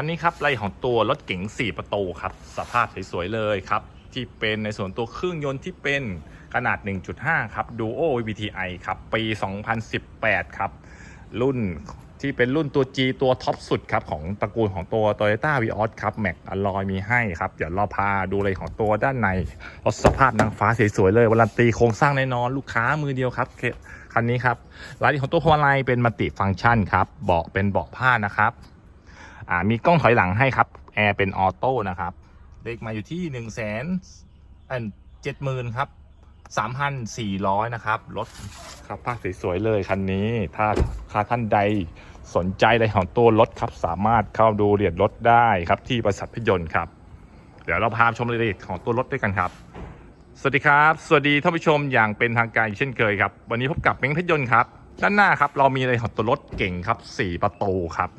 คันนี้ครับไล่ของตัวรถเก๋ง4 ประตูครับ สภาพสวยๆเลยครับ ที่เป็นในส่วนตัวเครื่องยนต์ที่เป็นขนาด 1.5 ครับ Duo VTI ครับ ปี 2018 ครับ รุ่นที่เป็นรุ่นตัว G ตัวท็อปสุดครับ ของตระกูลของตัว Toyota Vios ครับ Mac Alloy มีให้ครับ เดี๋ยวเราพาดูเลยของตัวด้านในรถสภาพนางฟ้าสวยๆเลยวารันตีโครงสร้างแน่นอนลูกค้ามือเดียวครับคันนี้ครับรายละเอียดของตัวพวงมาลัยเป็นมัลติฟังก์ชันครับเบาะเป็นเบาะผ้านะครับ อ่ามีกล้องถอยหลังให้ครับแอร์เป็นออโต้นะครับเลขมาอยู่ที่1นึ่งแสนเจ็ดหมื่นครับสามพันสี่ร้อยนะครับรถครับภาพสวยๆเลยคันนี้ ถ้าถ้าท่านใดสนใจในของตัวรถครับ สามารถเข้าดูเรียนรถได้ครับที่บริษัทพยนต์ครับ เดี๋ยวเราพาชมรายละเอียดของตัวรถด้วยกันครับ สวัสดีครับ สวัสดีท่านผู้ชมอย่างเป็นทางการเช่นเคยครับ วันนี้พบกับเม้งพยนต์ครับ ด้านหน้าครับเรามีอะไรของตัวรถเก่งครับ 4 ประตูครับ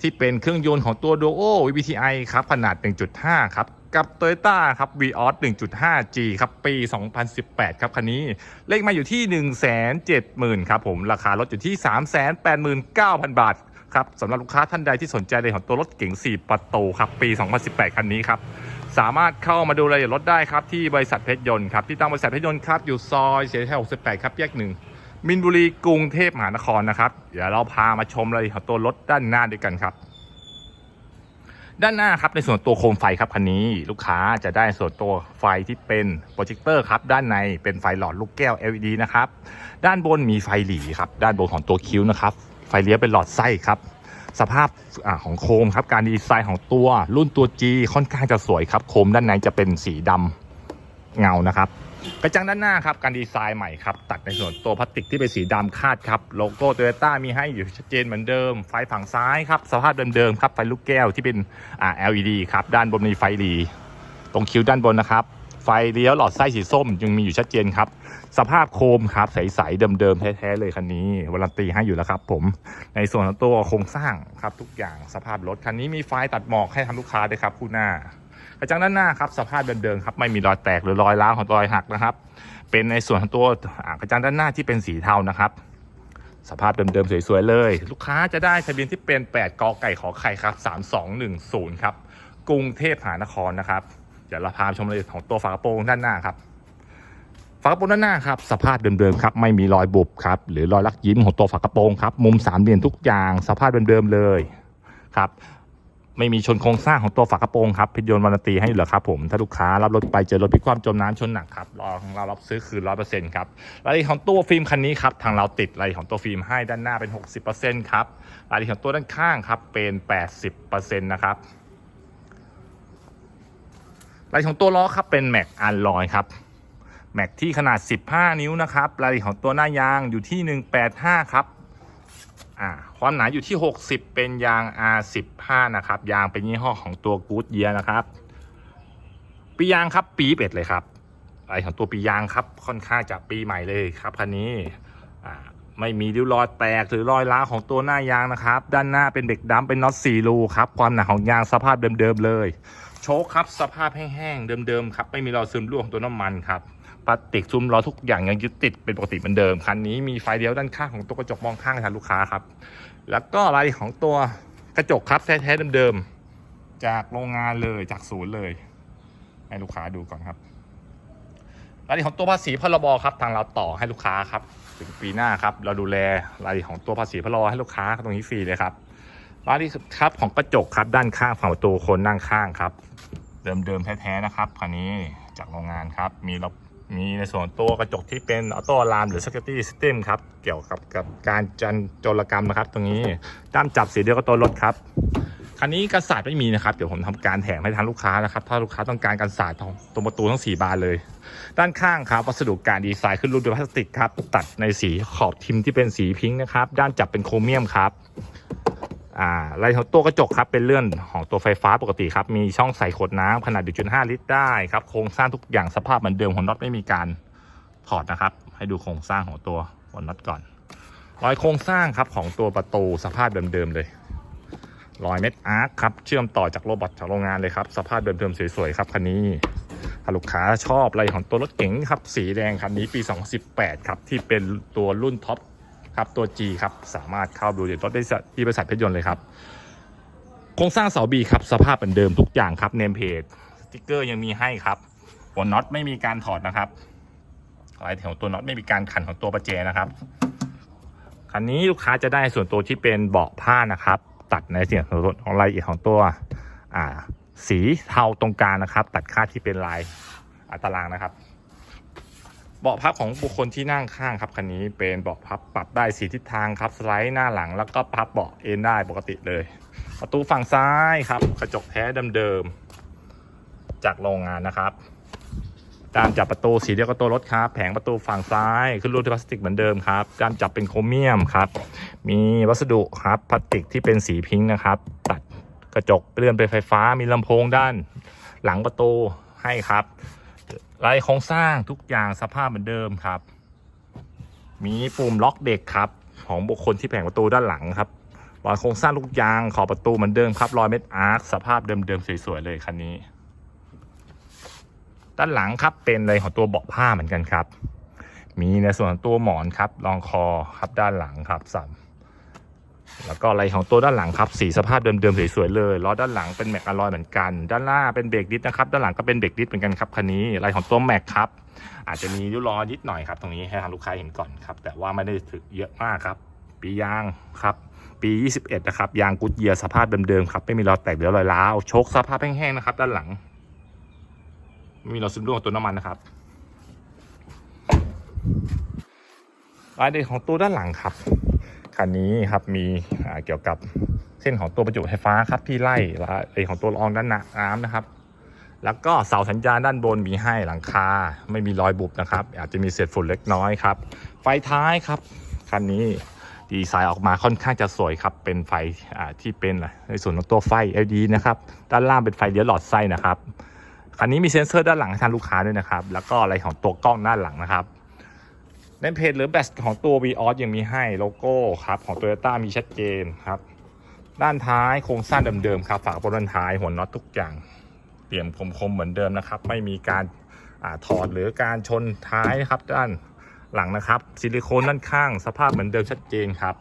ที่เป็นเครื่องยนต์ของตัว Duo VTI ครับ ขนาด 1.5 ครับกับ Toyota ครับ Vios 1.5G ครับ ปี 2018 ครับ คันนี้ เลขมาอยู่ที่ 170,000 ครับผม ราคารถอยู่ที่ 389,000 บาท ครับสำหรับลูกค้าท่านใดที่สนใจในของตัวรถเก๋ง 4 ประตูครับ ปี 2018 คันนี้ครับ สามารถเข้ามาดูรายละเอียดรถได้ครับ ที่บริษัทเพชรยนต์ครับ ที่ตั้งบริษัทเพชรยนต์ครับ อยู่ซอยเสียชัย68 ครับ แยกหนึ่ง มินบุรีกรุงเทพมหานครนะครับ เดี๋ยวเราพามาชมรายละเอียดของตัวรถด้านหน้าด้วยกันครับ ด้านหน้าครับในส่วนตัวโคมไฟครับคันนี้ ลูกค้าจะได้ส่วนตัวไฟที่เป็นโปรเจคเตอร์ครับด้านในเป็นไฟหลอดลูกแก้ว LED นะครับด้านบนมีไฟหลีครับด้านบนของตัวคิ้วนะครับไฟเลี้ยวเป็นหลอดไส้ครับสภาพอของโคมครับการดีไซน์ของตัวรุ่นตัว G ค่อนข้างจะสวยครับโคมด้านในจะเป็นสีดำเงานะครับ กระจังด้านหน้าครับการดีไซน์ใหม่ครับ ตัดในส่วนตัวพลาสติกที่เป็นสีดำคาดครับ โลโก้โตโยต้ามีให้อยู่ชัดเจนเหมือนเดิม ไฟฝั่งซ้ายครับ สภาพเดิมๆครับ ไฟลูกแก้วที่เป็นอ่า LED ครับ ด้านบนมีไฟหลีตรงคิ้วด้านบนนะครับ ไฟเลี้ยวหลอดไส้สีส้มยังมีอยู่ชัดเจนครับ สภาพโคมครับใสๆเดิมๆแท้ๆเลยคันนี้วารันตีให้อยู่แล้วครับ ผมในส่วนของตัวโครงสร้างครับทุกอย่างสภาพรถคันนี้มีไฟตัดหมอกให้ทำลูกค้าด้วยครับคู่หน้า กระจังด้านหน้าครับสภาพเดิมๆครับไม่มีรอยแตกหรือรอยร้าวของรอยหักนะครับ เป็นในส่วนของตัวกระจังด้านหน้าที่เป็นสีเทานะครับ สภาพเดิมๆสวยๆเลย ลูกค้าจะได้ทะเบียนที่เป็น 8กอไก่ขอไข่ครับ3210ครับกรุงเทพมหานครนะครับเดี๋ยวเราพาชมรายละเอียดของตัวฝากระโปรงด้านหน้าครับฝากระโปรงด้านหน้าครับสภาพเดิมๆครับไม่มีรอยบุบครับหรือรอยลักยิ้มของตัวฝากระโปรงครับมุมสามเหลี่ยมทุกอย่างสภาพเดิมๆเลยครับ ไม่มีชนโครงสร้างของตัวฝากระโปรงครับพิยนต์วารันตีให้อยู่แล้วครับผมถ้าลูกค้ารับรถไปเจอรถพิความจมน้ำชนหนักครับรอของเรารับซื้อคืนร้อยเปอร์เซ็นต์ครับรายละเอียดของตัวฟิล์มคันนี้ครับทางเราติดรายละเอียดของตัวฟิล์มให้ด้านหน้าเป็น60%ครับรายละเอียดของตัวด้านข้างครับเป็น80%นะครับรายละเอียดของตัวล้อครับเป็นแม็กอันลอยครับแม็กที่ขนาด 15 นิ้วนะครับรายละเอียดของตัวหน้ายางอยู่ที่ 185 ครับ อ่าความหนาอยู่ที่ 60 เป็นยาง R15 นะครับ ยางเป็นยี่ห้อของตัว Good Year นะครับ ปียางครับปีเป็ดเลยครับรายละเอียดของตัวปียางครับค่อนข้างจะปีใหม่เลยครับคันนี้อ่าไม่มีริ้วรอยแตกหรือรอยร้าวของตัวหน้ายางนะครับ ด้านหน้าเป็นเด็กดำเป็นน็อตสี่รูครับ ความหนาของยางสภาพเดิมๆเลย โชคครับสภาพแห้งๆเดิมๆครับ ไม่มีรอยซึมรั่วของตัวน้ำมันครับ พลาสติกซุ้มล้อทุกอย่างยังยึดติดเป็นปกติเหมือนเดิม คันนี้มีไฟเลี้ยวด้านข้างของตัวกระจกมองข้างให้ทางลูกค้าครับ แล้วก็รายละเอียดของตัวกระจกครับแท้ๆเดิมๆจากโรงงานเลยจากศูนย์เลย ให้ลูกค้าดูก่อนครับรายละเอียดของตัวภาษีพรบครับทางเราต่อให้ลูกค้าครับ ถึงปีหน้าครับ เราดูแลรายละเอียดของตัวภาษีพรบให้ลูกค้าตรงนี้ฟรีเลยครับรายละเอียดครับของกระจกครับด้านข้างฝั่งประตูคนนั่งข้างครับ เดิมๆแท้ๆนะครับคันนี้จากโรงงานครับมีระ มีในส่วนตัวกระจกที่เป็นออโต้ลามหรือ security system ครับ เกี่ยวกับกับการจันโจรกรรมนะครับ ตรงนี้ด้ามจับสีเดียวกับตัวรถครับ คันนี้กันศาสตร์ไม่มีนะครับ เดี๋ยวผมทำการแถมให้ทางลูกค้านะครับ ถ้าลูกค้าต้องการกันศาสตร์ตรงประตูทั้ง 4 บานเลย ด้านข้างครับวัสดุการดีไซน์ขึ้นรูปด้วยพลาสติกครับ ตัดในสีขอบทิมที่เป็นสีพิงค์นะครับ ด้านจับเป็นโครเมียมครับ อ่าลายของตัวกระจกครับเป็นเลื่อนของตัวไฟฟ้าปกติครับมีช่องใส่ขวดน้ำขนาด 1.5 ลิตรได้ครับโครงสร้างทุกอย่างสภาพเหมือนเดิมของน็อตไม่มีการถอดนะครับ ให้ดูโครงสร้างของตัวหัวน็อตก่อนรอยโครงสร้างครับของตัวประตูสภาพเดิมๆเลยรอยเม็ดอาร์คครับเชื่อมต่อจากโรบอทจากโรงงานเลยครับสภาพเดิมๆสวยๆครับคันนี้ถ้าลูกค้าชอบอะไรของตัวรถเก๋งครับสีแดงคันนี้ปี 2018 ครับที่เป็นตัวรุ่นท็อป ครับตัว G ครับสามารถเข้าดูเดี๋ยวรถได้ที่บริษัทเพชรยนต์เลยครับโครงสร้างเสาบีครับสภาพเหมือนเดิมทุกอย่างครับเนมเพจสติกเกอร์ยังมีให้ครับหัวน็อตไม่มีการถอดนะครับลายแถวตัวน็อตไม่มีการขันของตัวประแจนะครับคันนี้ลูกค้าจะได้ส่วนตัวที่เป็นเบาะผ้านะครับ ตัดในเส่วนของรายละเอียดของตัวอ่าสีเทาตรงกลางนะครับ ตัดค่าที่เป็นลายอ่าตารางนะครับ เบาะพับของบุคคลที่นั่งข้างครับคันนี้เป็นเบาะพับปรับได้สีทิศทางครับสไลด์หน้าหลังแล้วก็พับเบาะเอนได้ปกติเลย ประตูฝั่งซ้ายครับ กระจกแท้เดิมๆจากโรงงานนะครับด้านจับประตูสีเดียวกับตัวรถครับแผงประตูฝั่งซ้ายขึ้นรูปด้วยพลาสติกเหมือนเดิมครับด้านจับเป็นโครเมียมครับ มีวัสดุครับพลาสติกที่เป็นสีพิงค์นะครับ ตัดกระจกเลื่อนเป็นไฟฟ้ามีลำโพงด้าน หลังประตูให้ครับ ลายโครงสร้างทุกอย่างสภาพเหมือนเดิมครับ มีปุ่มล็อกเด็กครับ ของบุคคลที่แผงประตูด้านหลังครับรอยโครงสร้างลูกยางขอบประตูเหมือนเดิมครับรอยเม็ดอาร์คสภาพเดิมๆสวยๆเลยคันนี้ ด้านหลังครับเป็นเลยของตัวเบาะผ้าเหมือนกันครับ มีในส่วนตัวหมอนครับรองคอครับด้านหลังครับสาม แล้วก็อะไรของตัวด้านหลังครับสีสภาพเดิมๆสวยๆเลยล้อด้านหลังเป็นแม็กอลลอยเหมือนกัน ด้านหน้าเป็นเบรกดิสนะครับด้านหลังก็เป็นเบรกดิสเหมือนกันครับคันนี้อะไรของตัวแม็กครับอาจจะมีริ้วรอยนิดหน่อยครับตรงนี้ให้ทางลูกค้าเห็นก่อนครับแต่ว่าไม่ได้ถึงเยอะมากครับ ปียางครับปี 21 นะครับ ยางกุดเยียสภาพเดิมๆครับ ไม่มีรอยแตกหรือรอยร้าวโชคสภาพแห้งๆนะครับ ด้านหลัง ไม่มีรอยซึมร่วงของตัวน้ำมันนะครับรายละเอียดของตัวด้านหลังครับ คันนี้ครับมีเกี่ยวกับเส้นของตัวประจุไฟฟ้าครับที่ไล่รายละเอียดของตัวรองด้านหน้ำนะครับ แล้วก็เสาสัญญาณด้านบนมีให้หลังคาไม่มีรอยบุบนะครับ อาจจะมีเศษฝุ่นเล็กน้อยครับ ไฟท้ายครับคันนี้ดีไซน์ออกมาค่อนข้างจะสวยครับ เป็นไฟที่เป็นในส่วนของตัวไฟ LED นะครับ ด้านล่างเป็นไฟเลี้ยวหลอดไส้นะครับ คันนี้มีเซ็นเซอร์ด้านหลังให้ทางลูกค้าด้วยนะครับ แล้วก็อะไรของตัวกล้องด้านหลังนะครับ ในเพจหรือแบตของตัว v ีออสยังมีให้โลโก้ครับของ Toyota มีชัดเจนครับ ด้านท้ายโครงสร้างเดิมๆครับฝากระโปรงด้านท้ายหัวน็อตทุกอย่างเตรียมคมๆเหมือนเดิมนะครับ ไม่มีการอถอดหรือการชนท้ายนะครับ ด้านหลังนะครับ ซิลิโคนด้านข้าง สภาพเหมือนเดิมชัดเจนครับ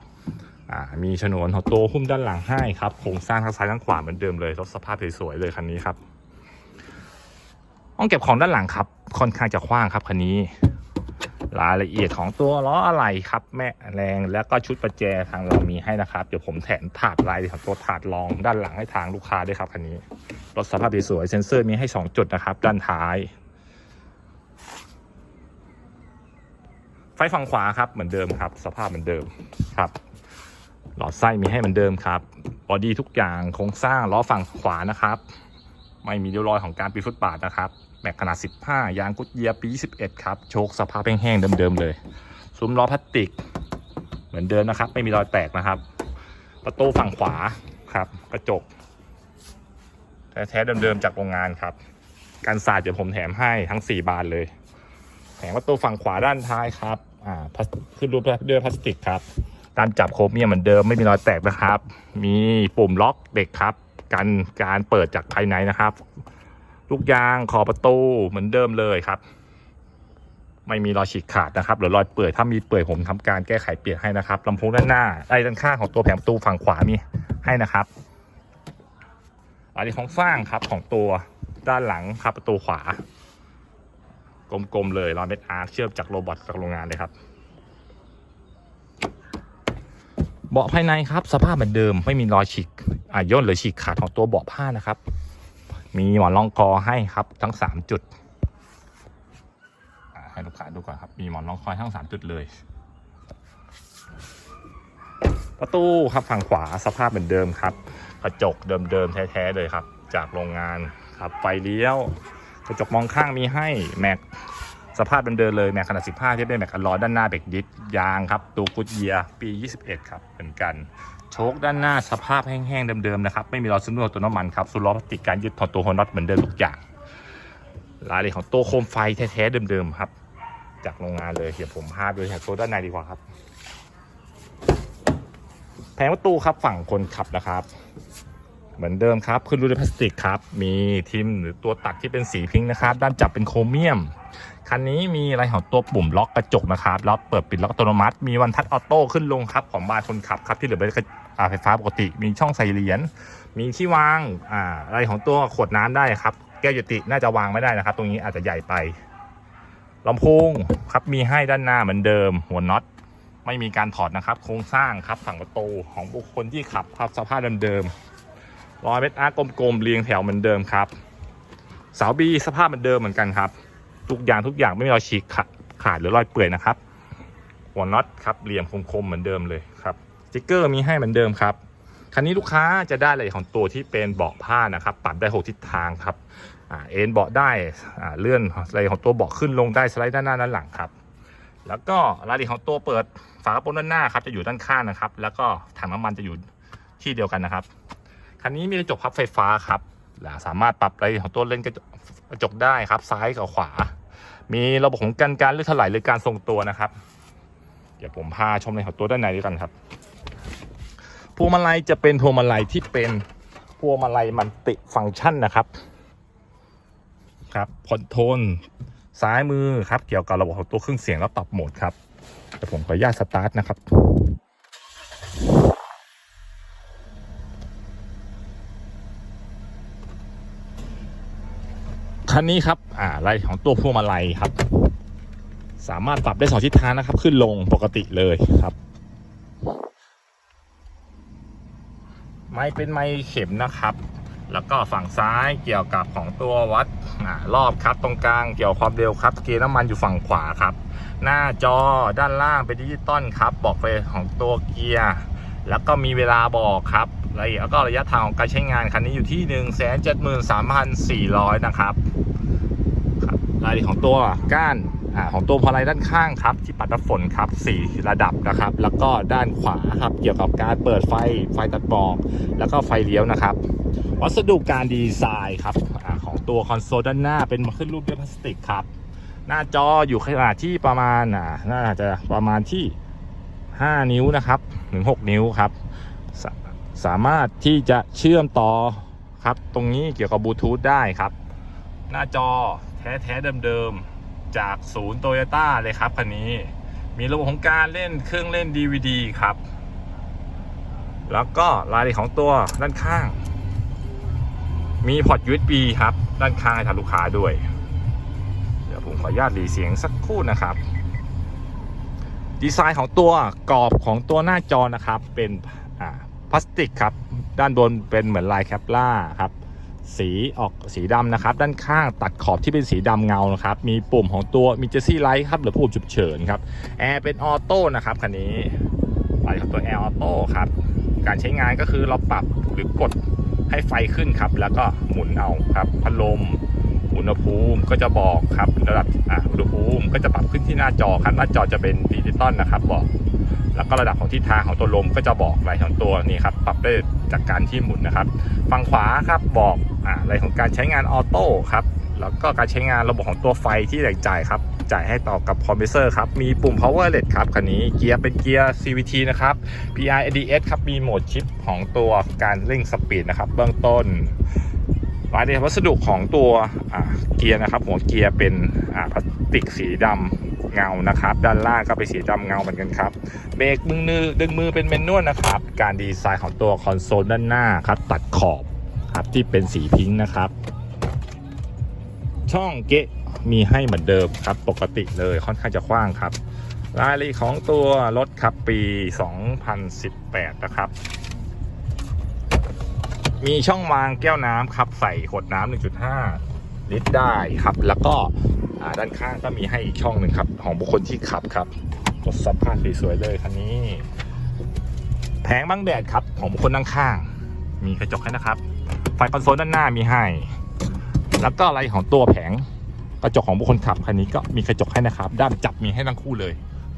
มีฉนวนของตัวหุ้มด้านหลังให้ครับโครงสร้างทั้งซ้ายทั้งขวาเหมือนเดิมเลยรถสภาพสวยๆเลยคันนี้ครับห้องเก็บของด้านหลังครับ ค่อนข้างจะกว้างครับคันนี้ รายละเอียดของตัวล้ออะไรครับ แม่แรงแล้วก็ชุดประแจทางเรามีให้นะครับ เดี๋ยวผมแถมถาดลายของตัวถาดรองด้านหลังให้ทางลูกค้าด้วยครับคันนี้รถสภาพสวยเซ็นเซอร์มีให้ 2 จุดนะครับ ด้านท้าย ไฟฝั่งขวาครับเหมือนเดิมครับ สภาพเหมือนเดิมครับ หลอดไส้มีให้เหมือนเดิมครับบอดี้ทุกอย่างโครงสร้างล้อฝั่งขวานะครับ ไม่มีริ้วรอยของการปีฟุตบาทนะครับ แม็กขนาด 15 ยางกุดเยียปี 21 ครับ โชคสภาพแห้งๆเดิมๆเลย ซุ้มล้อพลาสติก เหมือนเดิมนะครับ ไม่มีรอยแตกนะครับ ประตูฝั่งขวาครับ กระจก แท้ๆเดิมๆจากโรงงานครับ การสาดเดี๋ยวผมแถมให้ทั้ง 4 บานเลย แผงประตูฝั่งขวาด้านท้ายครับ อ่าพลาสขึ้นรูปด้วยพลาสติกครับด้านจับโครเมียมเหมือนเดิมไม่มีรอยแตกนะครับ มีปุ่มล็อกเด็กครับ กันการเปิดจากภายในนะครับ ลูกยางขอบประตูเหมือนเดิมเลยครับ ไม่มีรอยฉีกขาดนะครับหรือรอยเปื่อยถ้ามีเปื่อยผมทำการแก้ไขเปลี่ยนให้นะครับลำโพงด้านหน้าไอ้ด้านข้างของตัวแผงประตูฝั่งขวามีให้นะครับอันนี้ของสร้างครับของตัวด้านหลังครับประตูขวา กลมๆเลยรอยเม็ดอาร์คเชื่อมจากโรบอทจากโรงงานเลยครับ เบาะภายในครับ สภาพเหมือนเดิมไม่มีรอยฉีกอ่าย่นหรือฉีกขาดของตัวเบาะผ้านะครับ มีหมอนรองคอให้ครับทั้ง 3 จุดให้ลูกค้าดูก่อนครับ มีหมอนรองคอทั้ง 3 จุดเลย ประตูครับฝั่งขวาสภาพเหมือนเดิมครับ กระจกเดิมๆแท้ๆเลยครับ จากโรงงานครับไฟเลี้ยว กระจกมองข้างมีให้แม็ก สภาพเดิมๆเลยแม็กขนาด 15 ที่เป็นแม็กอัลลอด้านหน้าเบรกดิสยางครับตูกุดเยียปี 21 ครับเหมือนกัน โชคด้านหน้าสภาพแห้งๆเดิมๆนะครับไม่มีรอซึมรั่วตัวน้ำมันครับสุดล้อพลาสติกการยึดถอดตัวหัวน็อตเหมือนเดิมทุกอย่างรายละเอียดของตัวโคมไฟแท้ๆเดิมๆครับ จากโรงงานเลยเดี๋ยวผมพาไปดูแถวตัวด้านในดีกว่าครับ แผงประตูครับฝั่งคนขับนะครับ เหมือนเดิมครับขึ้นรูดพลาสติกครับ มีทิมหรือตัวตัดที่เป็นสีพิงค์นะครับ ด้านจับเป็นโครเมียม คันนี้มีอะไรของตัวปุ่มล็อกกระจกนะครับแล้วเปิดปิดล็อกอัตโนมัติ มีวันทัชออโต้ขึ้นลงครับของบานคนขับครับที่เหลือเป็นไฟฟ้าปกติ มีช่องใส่เหรียญ มีที่วางอ่าอะไรของตัวขวดน้ำได้ครับ แก้วจุติน่าจะวางไม่ได้นะครับ ตรงนี้อาจจะใหญ่ไปลำโพงครับมีให้ด้านหน้าเหมือนเดิม หัวน็อตไม่มีการถอดนะครับ โครงสร้างครับฝั่งประตูของบุคคลที่ขับครับสภาพเดิมๆ รอยเม็ดอาร์กลมๆเรียงแถวเหมือนเดิมครับเสาบีสภาพเหมือนเดิมเหมือนกันครับ ทุกอย่างทุกอย่างไม่มีรอยฉีกขาดหรือรอยเปื่อยนะครับหัวน็อตครับเหลี่ยมคมๆเหมือนเดิมเลยครับสติ๊กเกอร์มีให้เหมือนเดิมครับคันนี้ลูกค้าจะได้อะไรของตัวที่เป็นเบาะผ้านะครับปรับได้หกทิศทางครับอเอ็นเบาะได้เลื่อนอะไรของตัวเบาะขึ้นลงได้สไลด์ด้านหน้าด้านหลังครับ แล้วก็รายละเอียดของตัวเปิดฝากระโปรงด้านหน้าครับจะอยู่ด้านข้างนะครับ แล้วก็ถังน้ำมันจะอยู่ที่เดียวกันนะครับ คันนี้มีกระจกพับไฟฟ้าครับสามารถปรับรายละเอียดของตัวเลนส์กระจกได้ครับ ซ้ายกับขวา มีระบบของการการเลื่อนถลายหรือการทรงตัวนะครับ เดี๋ยวผมพาชมในของตัวด้านในด้วยกันครับพวงมาลัยจะเป็นพวงมาลัยที่เป็นพวงมาลัยมันติฟังก์ชันนะครับครับคอนโทรลซ้ายมือครับ เกี่ยวกับระบบของตัวเครื่องเสียงแล้วปรับโหมดครับเดี๋ยวผมขออนุญาตสตาร์ทนะครับ คันนี้ครับอ่าลายของตัวพวงมาลัยครับ สามารถปรับได้สองทิศทางนะครับ ขึ้นลงปกติเลยครับ ไม้เป็นไม้เข็มนะครับ แล้วก็ฝั่งซ้ายเกี่ยวกับของตัววัดอรอบครับตรงกลางเกี่ยวความเร็วครับ เกียร์น้ำมันอยู่ฝั่งขวาครับ หน้าจอด้านล่างเป็นดิจิตอลครับ บอกไปของตัวเกียร์แล้วก็มีเวลาบอกครับละเอียดแล้วก็ระยะทางของการใช้งานคันนี้อยู่ที่ 1 7 3 4 0 0 นะครับ รายละเอียดของตัวก้านอของตัวพอลายด้านข้างครับ ที่ปัดน้ำฝนครับ 4 ระดับนะครับ แล้วก็ด้านขวาครับ เกี่ยวกับการเปิดไฟไฟตัดหมอก แล้วก็ไฟเลี้ยวนะครับ วัสดุการดีไซน์ครับอของตัวคอนโซลด้านหน้าเป็นขึ้นรูปด้วยพลาสติกครับ หน้าจออยู่ขนาดที่ประมาณน่าจะประมาณที่ 5 นิ้วนะครับถึง6นิ้วครับสสามารถที่จะเชื่อมต่อครับ ตรงนี้เกี่ยวกับบลูทูธได้ครับ หน้าจอ แท้ ๆ เดิม ๆ จากศูนย์โตโยต้าเลยครับคันนี้ มีระบบของการเล่นเครื่องเล่น DVD ครับ แล้วก็รายละเอียดของตัวด้านข้าง มีพอร์ต USB ครับ ด้านข้างให้ทางลูกค้าด้วย เดี๋ยวผมขออนุญาตหลีเสียงสักครู่นะครับดีไซน์ของตัวกรอบของตัวหน้าจอนะครับ เป็นพลาสติกครับ ด้านบนเป็นเหมือนลายแคปล่าครับ สีออกสีดำนะครับ ด้านข้างตัดขอบที่เป็นสีดำเงานะครับ มีปุ่มของตัวมีเจสซี่ไลท์ครับหรือปุ่มฉุกเฉินครับแอร์เป็นออโต้นะครับคันนี้ไปของตัวแอร์ออโต้ครับการใช้งานก็คือเราปรับหรือกดให้ไฟขึ้นครับ แล้วก็หมุนเอาครับพัดลมอุณหภูมิก็จะบอกครับระดับอ่าอุณหภูมิก็จะปรับขึ้นที่หน้าจอครับหน้าจอจะเป็นดิจิตอลนะครับบอก แล้วก็ระดับของทิศทางของตัวลมก็จะบอกอะไรของตัวนี้ครับปรับได้ จากการที่หมุนนะครับ ฝั่งขวาครับบอกอะไรของการใช้งานออโต้ครับ แล้วก็การใช้งานระบบของตัวไฟที่แตกจ่ายครับ จ่ายให้ต่อกับคอมเพรสเซอร์ครับ มีปุ่ม power LED ครับคันนี้ เกียร์เป็นเกียร์ CVT นะครับ PI ADS ครับ มีโหมดชิปของตัวการเร่งสปีดนะครับ เบื้องต้นรายละเอียดวัสดุของตัวเกียร์นะครับ หัวเกียร์เป็นพลาสติกสีดำ เงานะครับ ด้านล่างก็เป็นสีดำเงาเหมือนกันครับเบรกมือมือดึงมือเป็นเมนนวลนะครับ การดีไซน์ของตัวคอนโซลด้านหน้าครับ ตัดขอบครับที่เป็นสีพิงค์นะครับ ช่องเกะมีให้เหมือนเดิมครับ ปกติเลยค่อนข้างจะกว้างครับ รายละเอียดของตัวรถครับปี 2018 นะครับมีช่องวางแก้วน้ำครับ ใส่ขวดน้ำ1.5 ลิตรได้ครับ แล้วก็ ด้านข้างก็มีให้อีกช่องหนึ่งครับ ของบุคคลที่ขับครับรถสภาพสวยๆเลยคันนี้ แผงบังแดดครับของบุคคลด้านข้าง มีกระจกให้นะครับ ไฟคอนโซลด้านหน้ามีให้ แล้วก็อะไรของตัวแผงกระจกของบุคคลขับคันนี้ก็มีกระจกให้นะครับ ด้านจับมีให้ทั้งคู่เลย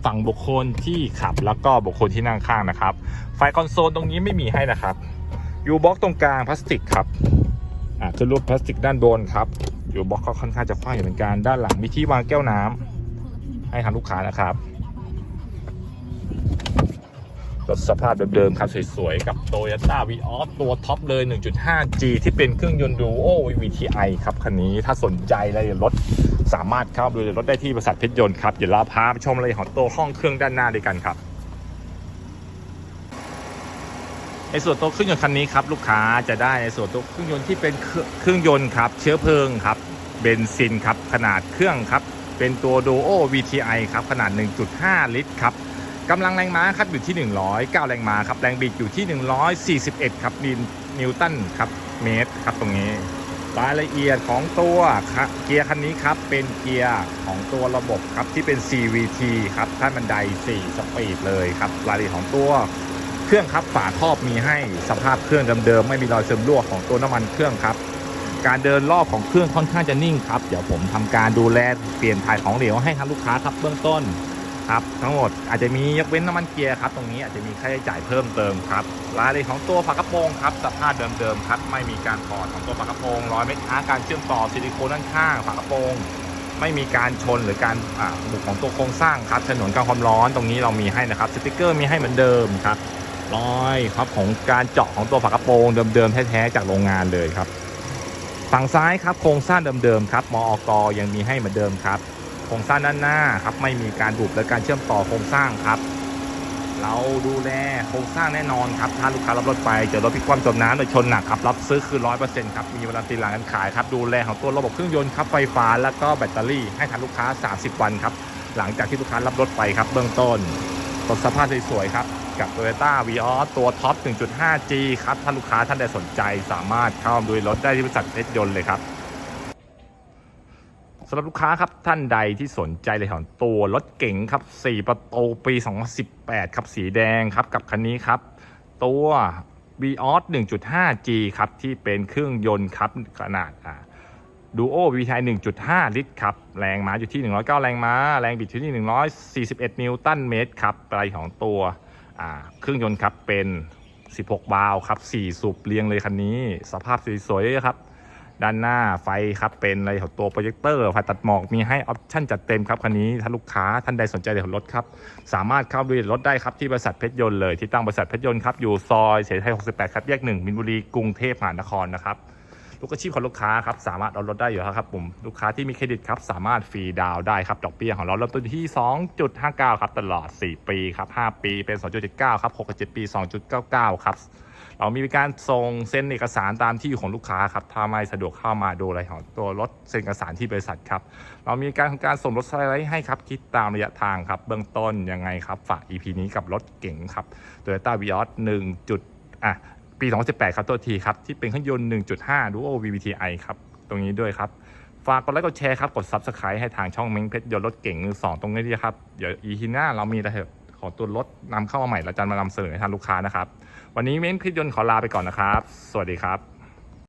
ฝั่งบุคคลที่ขับแล้วก็บุคคลที่นั่งข้างนะครับ ไฟคอนโซลตรงนี้ไม่มีให้นะครับยูบ็อกตรงกลางพลาสติกครับอ่าคือรูปพลาสติกด้านบนครับ อยู่บล็อกก็ค่อนข้างจะกว้างอยู่เหมือนกันด้านหลังมีที่วางแก้วน้ำให้ทางลูกค้านะครับรถสภาพเดิมๆครับสวยๆ กับ Toyota v ีออตัวท็อปเลย 1.5G ที่เป็นเครื่องยนต์ Duo VTI ครับ คันนี้ถ้าสนใจอะไรรถ สามารถเข้าดูรถได้ที่บริษัทเพชรยนต์ครับ เดี๋ยวเราพาไปชมอะไรของตัวห้องเครื่องด้านหน้าด้วยกันครับ ส่วนตัวเครื่องยนต์คันนี้ครับลูกค้าจะได้ในส่วนตัวเครื่องยนต์ที่เป็นเครื่องยนต์ครับเชื้อเพลิงครับเบนซินครับขนาดเครื่องครับเป็นตัว Duo VTI ครับขนาด 1.5 ลิตรครับกำลังแรงม้าครับอยู่ที่ 109 แรงม้าครับแรงบิดอยู่ที่ 141 ครับนิวตันครับเมตรครับตรงนี้รายละเอียดของตัวเกียร์คันนี้ครับเป็นเกียร์ของตัวระบบครับที่เป็น CVT ครับขั้นบันได 4 สปีดเลยครับรายละเอียดของตัว เครื่องครับฝาครอบมีให้สภาพเครื่องเดิมๆไม่มีรอยซึมรั่วของตัวน้ำมันเครื่องครับ การเดินรอบของเครื่องค่อนข้างจะนิ่งครับเดี๋ยวผมทำการดูแลเปลี่ยนถ่ายของเหลวให้ทางลูกค้าครับเบื้องต้นครับทั้งหมดอาจจะมียกเว้นน้ำมันเกียร์ครับตรงนี้อาจจะมีค่าใช้จ่ายเพิ่มเติมครับรายละเอียดของตัวฝากระโปรงครับสภาพเดิมๆครับไม่มีการถอดของตัวฝากระโปรงร้อยเมตร้าการเชื่อมต่อซิลิโคนด้านข้างฝากระโปรงไม่มีการชนหรือการบุกของตัวโครงสร้างครับฉนนกันความร้อนตรงนี้เรามีให้นะครับสติกเกอร์มีให้เหมือนเดิมครับ ร้อยครับของการเจาะของตัวฝากระโปรงเดิมๆแท้ๆจากโรงงานเลยครับ ฝั่งซ้ายครับโครงสร้างเดิมๆครับมออกยังมีให้เหมือนเดิมครับโครงสร้างด้านหน้าครับไม่มีการบุบและการเชื่อมต่อโครงสร้างครับ เราดูแลโครงสร้างแน่นอนครับถ้าลูกค้ารับรถไปเจอรถพลิกคว่ำจมน้ำหรือชนหนักครับรับซื้อคือร้อยเปอร์เซ็นต์ครับมีเวลาตีหลังการขายครับดูแลของตัวระบบเครื่องยนต์ครับไฟฟ้าแล้วก็แบตเตอรี่ให้ทางลูกค้า 30 วันครับหลังจากที่ลูกค้ารับรถไปครับเบื้องต้นรถสภาพสวยๆครับ กับ Toyota v ีออตัวท็อป 1.5G ครับ ถ้าลูกค้าท่านใดสนใจสามารถเข้ามาดูรถได้ที่บริษัทเพชรยนต์เลยครับสำหรับลูกค้าครับท่านใดที่สนใจเลยของตัวรถเก๋งครับ 4 ประตูปี 2018 ครับสีแดงครับกับคันนี้ครับ ตัว v ีออ 1.5G ครับที่เป็นเครื่องยนต์ครับขนาดอ่าดูโอวีไท1.5 ลิตรครับ แรงม้าอยู่ที่ 109 แรงม้า แรงบิดอยู่ที่ 141 นิวตันเมตรครับปลายของตัว เครื่องยนต์ครับเป็น 16 บาล์วครับ4สูบเรียงเลยคันนี้ สภาพสวยๆครับ ด้านหน้าไฟครับเป็นอะไรของตัวโปรเจคเตอร์ไฟตัดหมอกมีให้ออปชั่นจัดเต็มครับคันนี้ถ้าลูกค้าท่านใดสนใจในรถครับ สามารถเข้าดูรถได้ครับที่บริษัทเพชรยนต์เลยที่ตั้งบริษัทเพชรยนต์ครับอยู่ซอยเสรีไทย68 ครับแยกหนึ่งมินบุรีกรุงเทพมหานครนะครับ ลูกอาชีพของลูกค้าครับสามารถเอารถได้อยู่แล้วครับผมลูกค้าที่มีเครดิตครับสามารถฟรีดาวน์ได้ครับดอกเบี้ยของเราเริ่มต้นที่ 2.59 ครับตลอด 4 ปีครับ 5 ปีเป็น 2.79 ครับ6กับ7ปี 2.99 ครับ เรามีการส่งเซ็นเอกสารตามที่อยู่ของลูกค้าครับถ้าไม่สะดวกเข้ามาดูอะไรของตัวรถเซ็นเอกสารที่บริษัทครับ เรามีการทำการส่งรถสไลด์ให้ครับคิดตามระยะทางครับ เบื้องต้นยังไงครับฝาก EP นี้กับรถเก๋งครับ Toyota Vios 1 จุดอะ ปี 2018 ครับตัวทีครับ ที่เป็นเครื่องยนต์ 1.5 Duo VVTi ครับ ตรงนี้ด้วยครับ ฝากกดไลค์กดแชร์ครับ กด Subscribe ให้ทางช่องเม้งเพชรยนต์รถเก่งมือสองตรงนี้ด้วยครับ เดี๋ยวอีทีหน้าเรามีอะไรของตัวรถนำเข้ามาใหม่เราจะมานำเสนอให้ทางลูกค้านะครับ วันนี้เม้งเพชรยนต์ขอลาไปก่อนนะครับ สวัสดีครับ